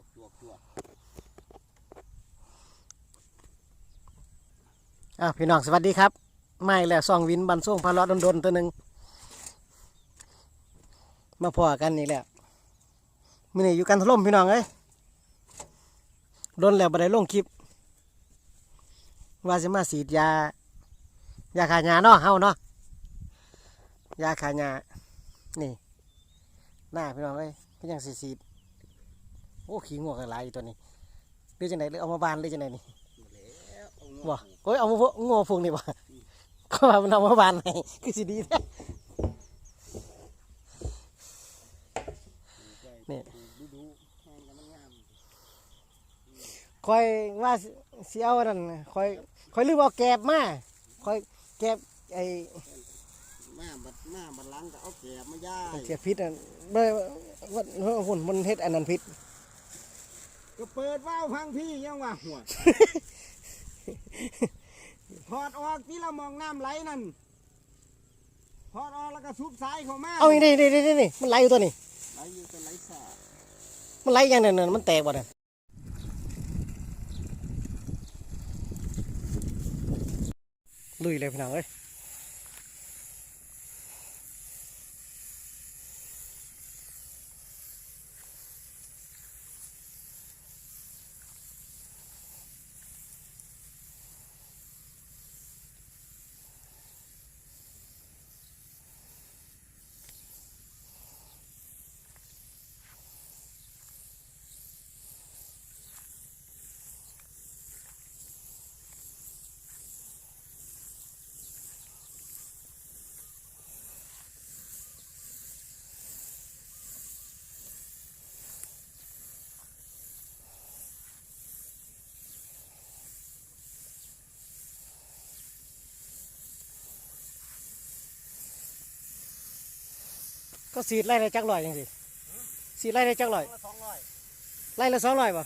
วกจวกจวกอะพี่น้องสวัสดีครับไม่แล้วซองวินบันส่งพาเลาะดนๆตัวหนึ่งมาพอกันนี่แหละมื่อนี้อยู่กันถล่มพี่น้องเอ้ยโดนแล้วบัได้ลงคลิป ว่าจะมาสีดยา ยาขายาเนาะเฮาเนาะยาขายานี่ หน้าพี่น้องเอ้ยพี่ยังสีสีด อ้ขี้งวกหลายอยู่ตัวนี้หรือจังไหนหรือเอามาบานหรือจังไหนนี่แล้วเอางบ่โอ้ยเอามาพวกโง่พวกนี่บ่ก็ว่ามันเอามาบานให้คือสิดีแท้นี่ดูดูแห้งกันมันงามคอยว่าสิสิเอาอันนั่นคอยคอยลืมเอาแกบมาคอยแกบไอ้มาบัดมาบัดหลังก็เอาแกบมาย่าไอ้ยเสียพิษอะเลยว่าหุ่นมันเฮ็ดอันนั้นพิษ ก็เปิดว่าวพังพี่ยังว่าหัวถอดออกที่เรามองน้ำไหลนั่นถอดออกแล้วก็ซุบสายเข้ามาเอาอีนี่นี่นี่นี่มันไหลอยู่ตัวนี้ไหลอยู่แต่ไหลสามันไหลอย่างนั้นน่ะมันแตกบ่เนี่ยลุยเลยพี่น้องเอ้ย ก็สีดไล่ได้จักร้อยจังสิสีดไล่ได้จักร้อย สองร้อย ไล่ละสองร้อยป่ะ